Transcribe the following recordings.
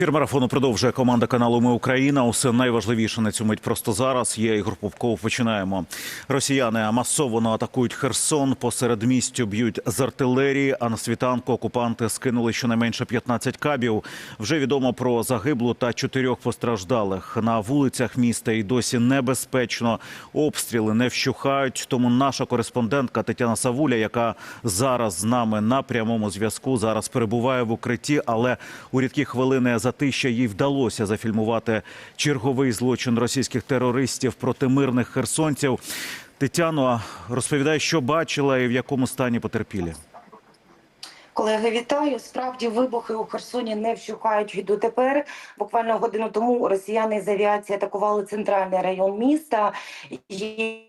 Ефір марафону продовжує команда каналу Ми Україна. Усе найважливіше на цю мить просто зараз. Я Ігор Попков. Починаємо. Росіяни масово атакують Херсон. Посеред містю б'ють з артилерії. А на світанку окупанти скинули щонайменше 15 кабів. Вже відомо про загиблу та чотирьох постраждалих. На вулицях міста і досі небезпечно. Обстріли не вщухають. Тому наша кореспондентка Тетяна Савуля, яка зараз з нами на прямому зв'язку, зараз перебуває в укритті, але у рідкі хвилини затища їй вдалося зафільмувати черговий злочин російських терористів проти мирних херсонців. Тетяно, розповідай, що бачила і в якому стані потерпілі. Колеги, вітаю. Справді вибухи у Херсоні не вщухають і дотепер. Буквально годину тому росіяни з авіації атакували центральний район міста. Є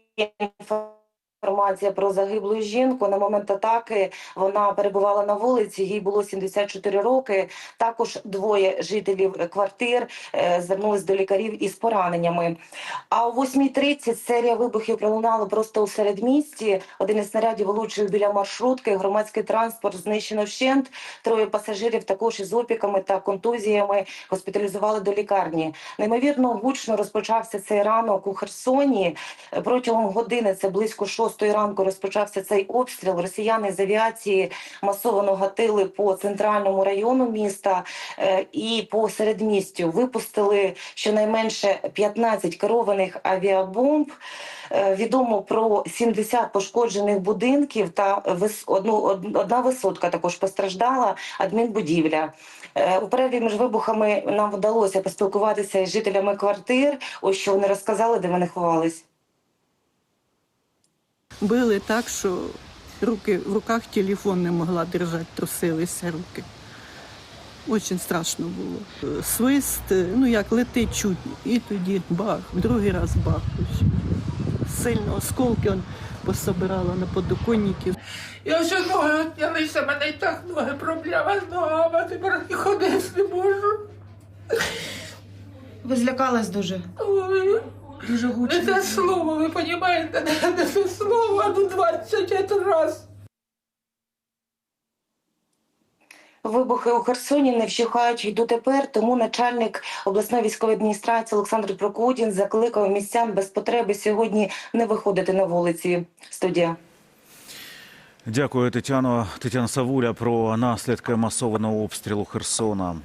інформація про загиблу жінку. На момент атаки вона перебувала на вулиці. Їй було 74 роки. Також двоє жителів квартир е, звернулись до лікарів із пораненнями. А о 8.30 серія вибухів пролунала просто у середмісті. Один із снарядів влучив біля маршрутки. Громадський транспорт знищено вщент. Троє пасажирів також із опіками та контузіями госпіталізували до лікарні. Неймовірно гучно розпочався цей ранок у Херсоні. Протягом години це близько шостої ранку розпочався цей обстріл. Росіяни з авіації масово гатили по центральному району міста е, і по середмістю. Випустили щонайменше 15 керованих авіабомб. Е, Відомо про 70 пошкоджених будинків та одну одна висотка також постраждала. Адмінбудівля. Е, У перерві між вибухами нам вдалося поспілкуватися із жителями квартир. Ось що вони розказали, де вони ховались. Били так, що руки, в руках телефон не могла держати, трусилися руки. Очень страшно було. Свист, ну як летить чуть, і тоді бах, в другий раз бах. Сильно осколки он пособирала на подоконники. Я вже ноги отнялися, мене і так ноги проблема з ногами, тепер і ходити не можу. Ви злякались дуже. Ой, Дуже Не те слово, ви розумієте, не те слово, ну 20 раз. Вибухи у Херсоні не вщухають і дотепер, тому начальник обласної військової адміністрації Олександр Прокудін закликав містян без потреби сьогодні не виходити на вулиці. Студія. Дякую, Тетяно. Тетяна Савуля про наслідки масованого обстрілу Херсона.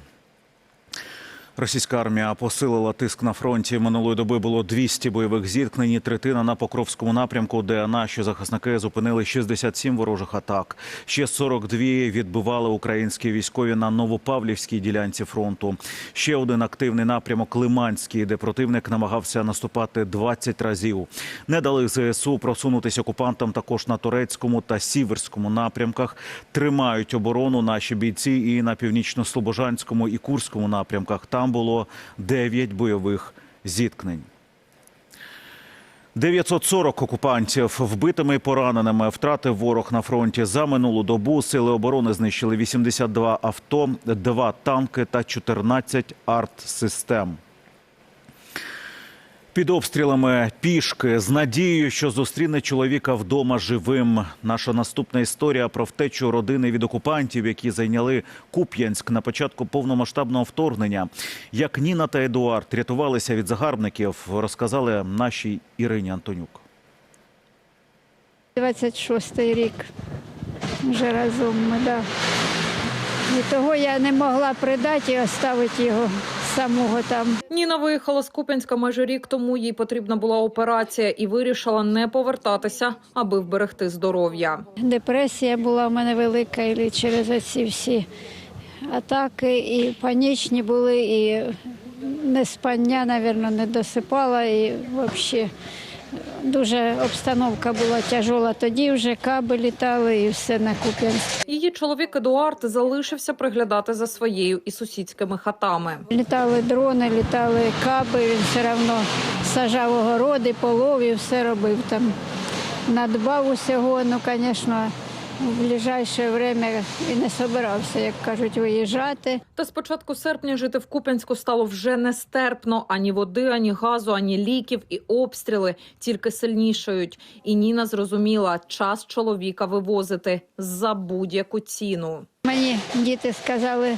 Російська армія посилила тиск на фронті. Минулої доби було 200 бойових зіткнень, третина на Покровському напрямку, де наші захисники зупинили 67 ворожих атак. Ще 42 відбивали українські військові на Новопавлівській ділянці фронту. Ще один активний напрямок Лиманський, де противник намагався наступати 20 разів. Не дали ЗСУ просунутися окупантам також на турецькому та сіверському напрямках. Тримають оборону наші бійці і на північно-слобожанському і курському напрямках. Там було 9 бойових зіткнень. 940 окупантів вбитими і пораненими втратив ворог на фронті за минулу добу. Сили оборони знищили 82 авто, 2 танки та 14 арт-систем. Під обстрілами пішки з надією, що зустріне чоловіка вдома живим. Наша наступна історія про втечу родини від окупантів, які зайняли Куп'янськ на початку повномасштабного вторгнення. Як Ніна та Едуард рятувалися від загарбників, розказали нашій Ірині Антонюк. 26-й рік вже разом ми, да. І того я не могла придати і оставити його самого там. Ніна виїхала з Куп'янська майже рік тому. Їй потрібна була операція і вирішила не повертатися, аби вберегти здоров'я. Депресія була в мене велика і через ці всі атаки, і панічні були, і неспання, мабуть, не досипала, і взагалі дуже обстановка була тяжола. Тоді вже каби літали і все на купі. Її чоловік Едуард залишився приглядати за своєю і сусідськими хатами. Літали дрони, літали каби, він все одно сажав огороди, полов і все робив там. Надбав усього, ну, звісно, в ближайше время і не собирався, як кажуть, виїжджати. Та з початку серпня жити в Куп'янську стало вже нестерпно. Ані води, ані газу, ані ліків і обстріли тільки сильнішають. І Ніна зрозуміла, час чоловіка вивозити за будь-яку ціну. Мені діти сказали,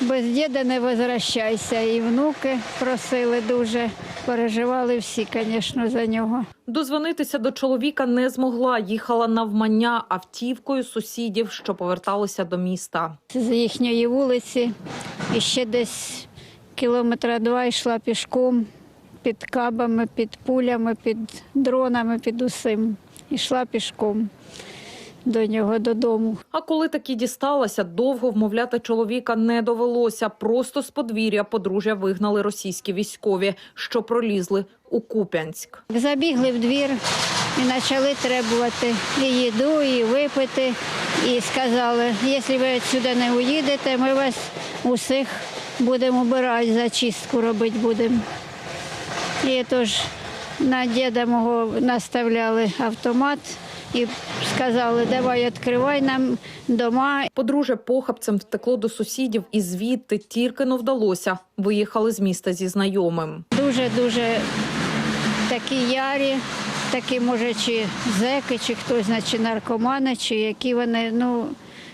без діда не возвращайся. І внуки просили дуже, переживали всі, звісно, за нього. Дозвонитися до чоловіка не змогла. Їхала навмання автівкою сусідів, що поверталися до міста. З їхньої вулиці і ще десь кілометра два йшла пішком під кабами, під пулями, під дронами, під усім. Ішла пішком до нього додому. А коли таки дісталася, довго вмовляти чоловіка не довелося. Просто з подвір'я подружжя вигнали російські військові, що пролізли у Куп'янськ. Забігли в двір і почали требувати і їду, і випити. І сказали, якщо ви відсюди не уїдете, ми вас усіх будемо обирати, зачистку робити будемо. І тож на діда мого наставляли автомат і сказали, давай відкривай нам дома. Подружжя похабцем втекло до сусідів, і звідти тільки не вдалося. Виїхали з міста зі знайомим. Дуже-дуже такі ярі, такі, може, чи зеки, чи хтось, значить, наркомани, чи які вони, ну,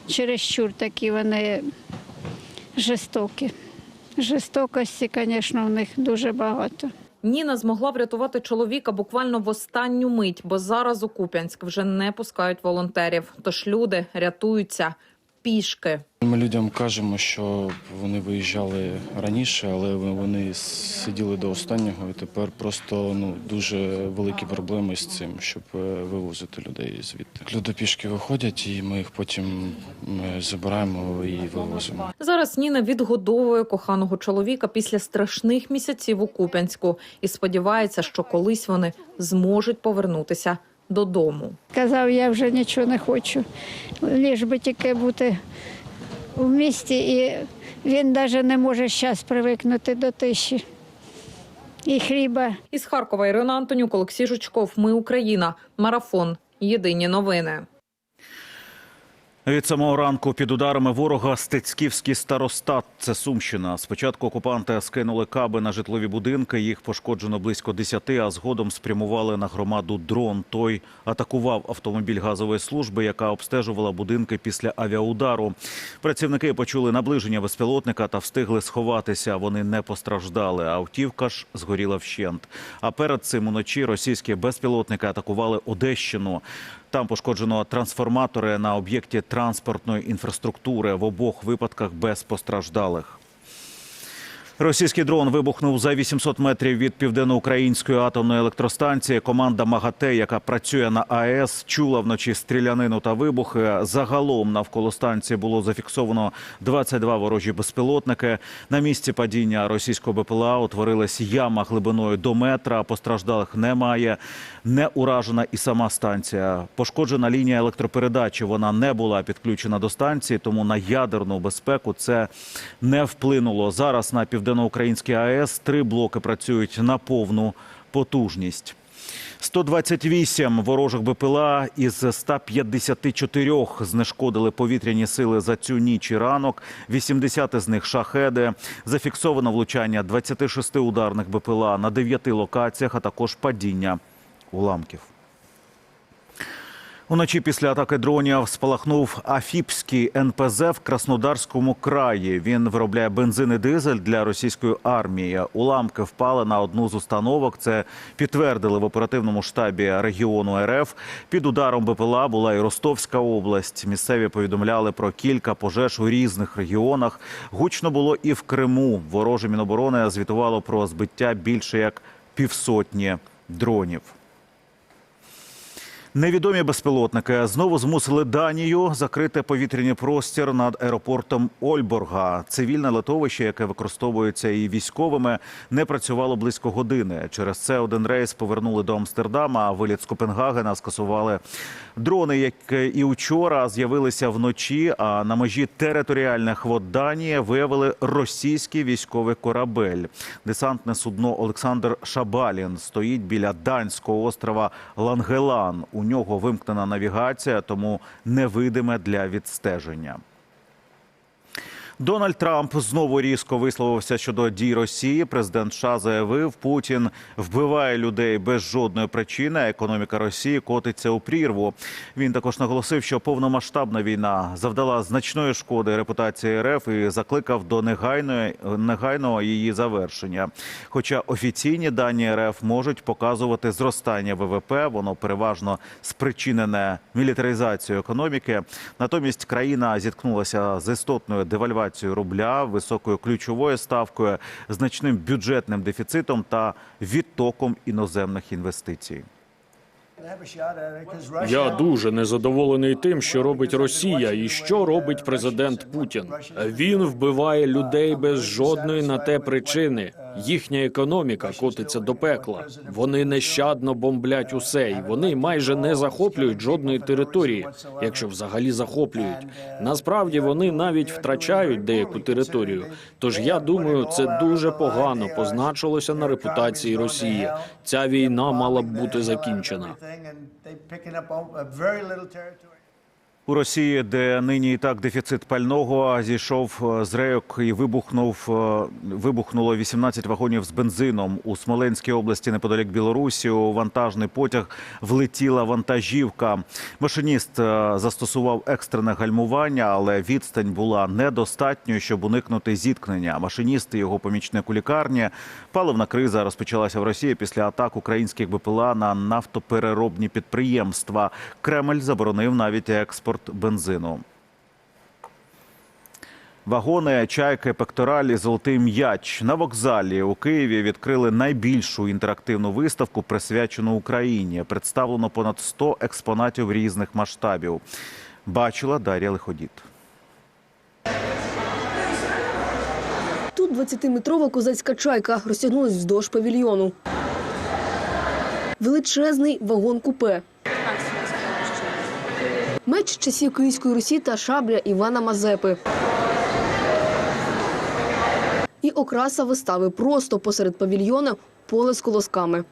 чересчур такі вони жорстокі. Жорстокості, звісно, в них дуже багато. Ніна змогла врятувати чоловіка буквально в останню мить, бо зараз у Куп'янськ вже не пускають волонтерів. Тож люди рятуються пішки. Ми людям кажемо, що вони виїжджали раніше, але вони сиділи до останнього, і тепер просто ну дуже великі проблеми з цим, щоб е, вивозити людей звідти. Люди пішки виходять, і ми їх потім е, забираємо і вивозимо. Зараз Ніна відгодовує коханого чоловіка після страшних місяців у Куп'янську і сподівається, що колись вони зможуть повернутися додому. Казав, я вже нічого не хочу, ліж би тільки бути в місті, і він навіть не може зараз привикнути до тиші. І хліба, Із Харкова Ірина Антонюк, Олексій Жучков. Ми Україна. Марафон. Єдині новини. Від самого ранку під ударами ворога Стецьківський старостат. Це Сумщина. Спочатку окупанти скинули каби на житлові будинки. Їх пошкоджено близько десяти, а згодом спрямували на громаду дрон. Той атакував автомобіль газової служби, яка обстежувала будинки після авіаудару. Працівники почули наближення безпілотника та встигли сховатися. Вони не постраждали. Автівка ж згоріла вщент. А перед цим уночі російські безпілотники атакували Одещину. Там пошкоджено трансформатори на об'єкті транспортної інфраструктури. В обох випадках без постраждалих. Російський дрон вибухнув за 800 метрів від південноукраїнської атомної електростанції. Команда МАГАТЕ, яка працює на АЕС, чула вночі стрілянину та вибухи. Загалом навколо станції було зафіксовано 22 ворожі безпілотники. На місці падіння російського БПЛА утворилась яма глибиною до метра. Постраждалих немає. Не уражена і сама станція. Пошкоджена лінія електропередачі. Вона не була підключена до станції, тому на ядерну безпеку це не вплинуло. Зараз на південноукраїнській АЕС три блоки працюють на повну потужність. 128 ворожих БПЛА із 154 знешкодили повітряні сили за цю ніч і ранок. 80 з них шахеди. Зафіксовано влучання 26 ударних БПЛА на 9 локаціях, а також падіння уламків. Уночі після атаки дронів спалахнув Афіпський НПЗ в Краснодарському краї. Він виробляє бензин і дизель для російської армії. Уламки впали на одну з установок. Це підтвердили в оперативному штабі регіону РФ. Під ударом БПЛА була і Ростовська область. Місцеві повідомляли про кілька пожеж у різних регіонах. Гучно було і в Криму. Вороже Міноборони звітувало про збиття більше як півсотні дронів. Невідомі безпілотники знову змусили Данію закрити повітряний простір над аеропортом Ольборга. Цивільне литовище, яке використовується і військовими, не працювало близько години. Через це один рейс повернули до Амстердама. А виліт з Копенгагена скасували дрони, які і вчора з'явилися вночі. А на межі територіальних вод Данії виявили російський військовий корабель. Десантне судно Олександр Шабалін стоїть біля данського острова Лангелан. У нього вимкнена навігація, тому невидиме для відстеження. Дональд Трамп знову різко висловився щодо дій Росії. Президент США заявив, Путін вбиває людей без жодної причини. Економіка Росії котиться у прірву. Він також наголосив, що повномасштабна війна завдала значної шкоди репутації РФ і закликав до негайної негайного її завершення. Хоча офіційні дані РФ можуть показувати зростання ВВП, воно переважно спричинене мілітаризацією економіки. Натомість країна зіткнулася з істотною девальвацією рубля, високою ключовою ставкою, значним бюджетним дефіцитом та відтоком іноземних інвестицій. Я дуже незадоволений тим, що робить Росія і що робить президент Путін. Він вбиває людей без жодної на те причини. Їхня економіка котиться до пекла. Вони нещадно бомблять усе, і вони майже не захоплюють жодної території, якщо взагалі захоплюють. Насправді вони навіть втрачають деяку територію. Тож я думаю, це дуже погано позначилося на репутації Росії. Ця війна мала б бути закінчена. У Росії, де нині і так дефіцит пального, зійшов е, з рейок і вибухнув е, вибухнуло 18 вагонів з бензином у Смоленській області неподалік Білорусі. У вантажний потяг влетіла вантажівка. Машиніст е, застосував екстрене гальмування, але відстань була недостатньою, щоб уникнути зіткнення. Машиніст і його помічник у лікарні. Паливна криза розпочалася в Росії після атак українських БПЛА на нафтопереробні підприємства. Кремль заборонив навіть експорт бензину. Вагони, чайки, пекторалі, золотий м'яч на вокзалі у Києві відкрили найбільшу інтерактивну виставку, присвячену Україні. Представлено понад 100 експонатів різних масштабів. Бачила Дар'я Лиходіт. Тут 20-метрова козацька чайка розтягнулась вздовж павільйону. Величезний вагон-купе. Меч часів Київської Русі та шабля Івана Мазепи. І окраса вистави просто посеред павільйона поле з колосками.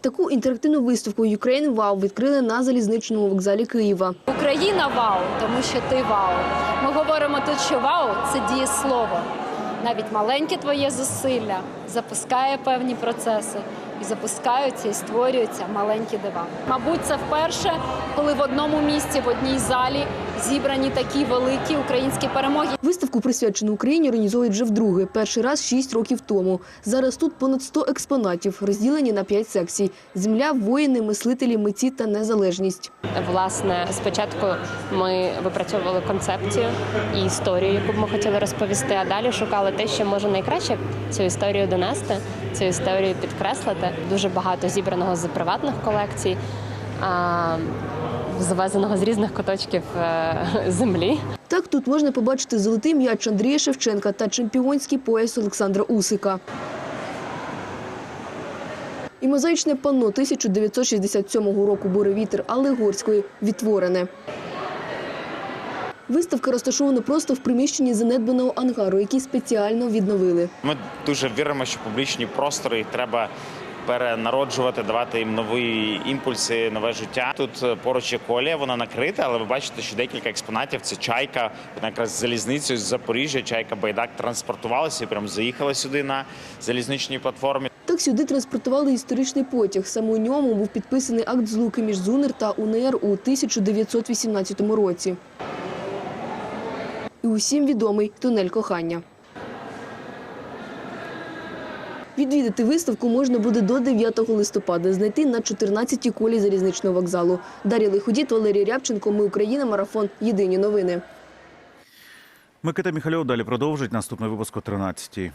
Таку інтерактивну виставку Ukraine Wow відкрили на залізничному вокзалі Києва. Україна вау, тому що ти вау. Ми говоримо тут, що вау це дієслово. Навіть маленьке твоє зусилля запускає певні процеси запускаються і створюються маленькі дива. Мабуть, це вперше, коли в одному місці, в одній залі зібрані такі великі українські перемоги. Виставку, присвячену Україні, організовують вже вдруге. Перший раз шість років тому. Зараз тут понад 100 експонатів, розділені на п'ять секцій: земля, воїни, мислителі, митці та незалежність. Власне, спочатку ми випрацьовували концепцію і історію, яку б ми хотіли розповісти. А далі шукали те, що може найкраще цю історію донести, цю історію підкреслити. Дуже багато зібраного з приватних колекцій, завезеного з різних куточків е, землі. Так тут можна побачити золотий м'яч Андрія Шевченка та чемпіонський пояс Олександра Усика. І мозаїчне панно 1967 року «Буревітер» Алегорської відтворене. Виставка розташована просто в приміщенні занедбаного ангару, який спеціально відновили. Ми дуже віримо, що публічні простори треба перенароджувати, давати їм нові імпульси, нове життя. Тут е, поруч є колія, вона накрита, але ви бачите, що декілька експонатів це чайка, вона якраз з залізницею з Запоріжжя. Чайка байдак транспортувалася і прям заїхала сюди на залізничній платформі. Так сюди транспортували історичний потяг. Саме у ньому був підписаний акт злуки між ЗУНР та УНР у 1918 році. І усім відомий тунель кохання. Відвідати виставку можна буде до 9 листопада, знайти на 14-й колі залізничного вокзалу. Дар'я Лиходіт, Валерій Рябченко. Ми Україна. Марафон. Єдині новини. Микита Міхальов далі продовжить наступний випуск о 13-й.